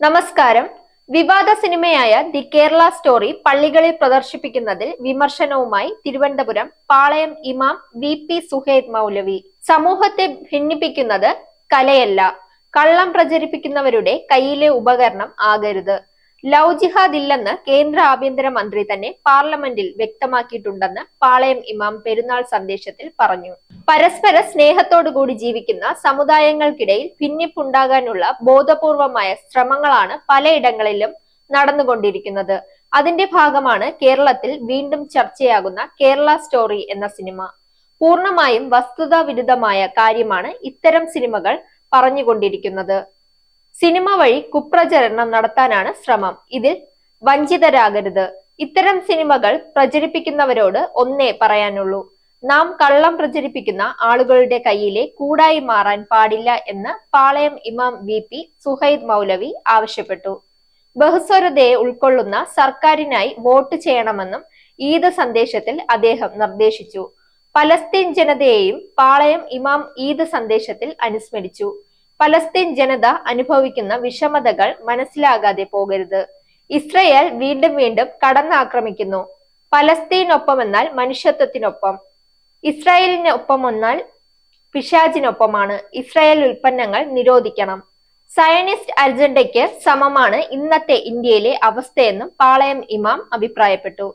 നമസ്കാരം. വിവാദ സിനിമയായ the Kerala story പള്ളികളിൽ പ്രദർശിപ്പിക്കുന്നതിൽ വിമർശനവുമായി തിരുവനന്തപുരം പാളയം ഇമാം വി പി സുഹേദ് മൗലവി. സമൂഹത്തെ ഭിന്നിപ്പിക്കുന്നത് കലയല്ല. കള്ളം പ്രചരിപ്പിക്കുന്നവരുടെ കയ്യിലെ ഉപകരണം ആകരുത്. ലവ് ജിഹാദ് ഇല്ലെന്ന് കേന്ദ്ര ആഭ്യന്തര മന്ത്രി തന്നെ പാർലമെന്റിൽ വ്യക്തമാക്കിയിട്ടുണ്ടെന്ന് പാളയം ഇമാം പെരുന്നാൾ സന്ദേശത്തിൽ പറഞ്ഞു. പരസ്പര സ്നേഹത്തോടുകൂടി ജീവിക്കുന്ന സമുദായങ്ങൾക്കിടയിൽ ഭിന്നിപ്പുണ്ടാകാനുള്ള ബോധപൂർവമായ ശ്രമങ്ങളാണ് പലയിടങ്ങളിലും നടന്നുകൊണ്ടിരിക്കുന്നത്. അതിന്റെ ഭാഗമാണ് കേരളത്തിൽ വീണ്ടും ചർച്ചയാകുന്ന കേരള സ്റ്റോറി എന്ന സിനിമ. പൂർണമായും വസ്തുതാ വിരുദ്ധമായ കാര്യമാണ് ഇത്തരം സിനിമകൾ പറഞ്ഞുകൊണ്ടിരിക്കുന്നത്. സിനിമ വഴി കുപ്രചരണം നടത്താനാണ് ശ്രമം. ഇതിൽ വഞ്ചിതരാകരുത്. ഇത്തരം സിനിമകൾ പ്രചരിപ്പിക്കുന്നവരോട് ഒന്നേ പറയാനുള്ളൂ. നാം കള്ളം പ്രചരിപ്പിക്കുന്ന ആളുകളുടെ കയ്യിലെ കൂടായി മാറാൻ പാടില്ല എന്ന് പാളയം ഇമാം വി പി സുഹൈദ് മൗലവി ആവശ്യപ്പെട്ടു. ബഹുസ്വരതയെ ഉൾക്കൊള്ളുന്ന സർക്കാരിനായി വോട്ട് ചെയ്യണമെന്നും ഈദ് സന്ദേശത്തിൽ അദ്ദേഹം നിർദ്ദേശിച്ചു. പലസ്തീൻ ജനതയെയും പാളയം ഇമാം ഈദ് സന്ദേശത്തിൽ അനുസ്മരിച്ചു. പലസ്തീൻ ജനത അനുഭവിക്കുന്ന വിഷമതകൾ മനസ്സിലാകാതെ പോകരുത്. ഇസ്രയേൽ വീണ്ടും വീണ്ടും കടന്നാക്രമിക്കുന്നു. പലസ്തീനൊപ്പമെന്നാൽ മനുഷ്യത്വത്തിനൊപ്പം. ഇസ്രായേലിനൊപ്പം എന്നാൽ പിശാചിനൊപ്പമാണ്. ഇസ്രായേൽ ഉൽപ്പന്നങ്ങൾ നിരോധിക്കണം. സയനിസ്റ്റ് അജണ്ടയ്ക്ക് സമമാണ് ഇന്നത്തെ ഇന്ത്യയിലെ അവസ്ഥയെന്നും പാളയം ഇമാം അഭിപ്രായപ്പെട്ടു.